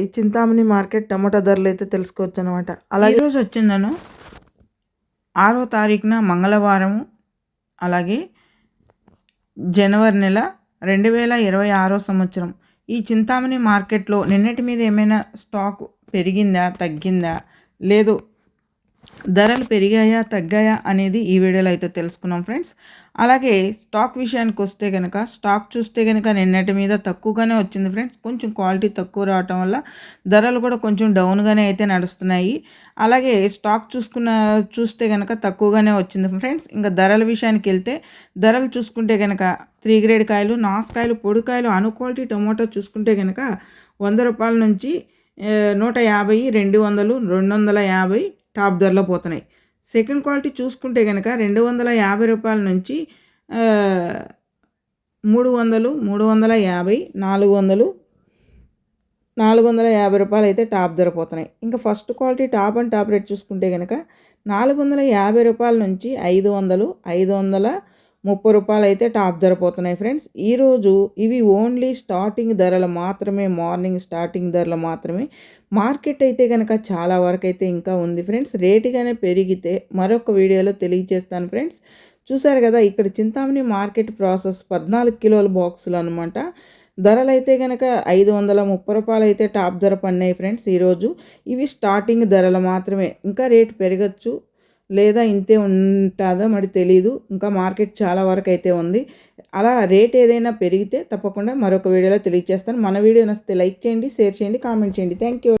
ఈ చింతామణి మార్కెట్ టమాటా ధరలు అయితే తెలుసుకోవచ్చు అనమాట అలాగే ఈరోజు వచ్చిందను ఆరో తారీఖున మంగళవారం అలాగే జనవరి నెల రెండు వేల ఇరవై ఆరో సంవత్సరం. ఈ చింతామణి మార్కెట్లో నిన్నటి మీద ఏమైనా స్టాక్ పెరిగిందా తగ్గిందా లేదు ధరలు పెరిగాయా తగ్గాయా అనేది ఈ వీడియోలో అయితే తెలుసుకున్నాం ఫ్రెండ్స్. అలాగే స్టాక్ విషయానికి వస్తే కనుక స్టాక్ చూస్తే కనుక నిన్నటి మీద తక్కువగానే వచ్చింది ఫ్రెండ్స్. కొంచెం క్వాలిటీ తక్కువ రావటం వల్ల ధరలు కూడా కొంచెం డౌన్గానే అయితే నడుస్తున్నాయి. అలాగే స్టాక్ చూసుకున్న చూస్తే కనుక తక్కువగానే వచ్చింది ఫ్రెండ్స్. ఇంకా ధరల విషయానికి వెళ్తే ధరలు చూసుకుంటే కనుక త్రీ గ్రేడ్ కాయలు నాసుకాయలు పొడికాయలు అను క్వాలిటీ టొమాటో చూసుకుంటే కనుక వంద రూపాయల నుంచి నూట యాభై రెండు వందలు రెండు వందల యాభై టాప్ ధరలో పోతున్నాయి. సెకండ్ క్వాలిటీ చూసుకుంటే కనుక రెండు వందల యాభై రూపాయల నుంచి మూడు వందలు మూడు వందల యాభై నాలుగు వందలు నాలుగు వందల యాభై రూపాయలు అయితే టాప్ ధర పోతున్నాయి. ఇంకా first quality top and top rate చూసుకుంటే కనుక నాలుగు వందల యాభై రూపాయల నుంచి ఐదు వందలు ఐదు వందల ముప్పై రూపాయలు అయితే టాప్ ధర పోతున్నాయి ఫ్రెండ్స్. ఈరోజు ఇవి ఓన్లీ స్టార్టింగ్ ధరలు మాత్రమే మార్నింగ్ స్టార్టింగ్ ధరలు మాత్రమే. మార్కెట్ అయితే కనుక చాలా వరకు అయితే ఇంకా ఉంది ఫ్రెండ్స్. రేటుగానే పెరిగితే మరొక వీడియోలో తెలియజేస్తాను ఫ్రెండ్స్. చూసారు కదా ఇక్కడ చింతామణి మార్కెట్ ప్రాసెస్ పద్నాలుగు కిలోల బాక్సులు అనమాట ధరలు అయితే కనుక ఐదు వందల ముప్పై రూపాయలు అయితే టాప్ ధర పడినాయి ఫ్రెండ్స్ ఈరోజు ఇవి స్టార్టింగ్ ధరలు మాత్రమే. ఇంకా రేటు పెరగచ్చు. లేదా ఇంతే ఉంటుందో మరి తెలీదు. ఇంకా మార్కెట్ చాలా వరకు అయితే ఉంది. అలా రేట్ ఏదైనా పెరిగితే తప్పకుండా మరొక వీడియోలో తెలియజేస్తాను మన వీడియో నచ్చితే లైక్ చేయండి షేర్ చేయండి కామెంట్ చేయండి. Thank you.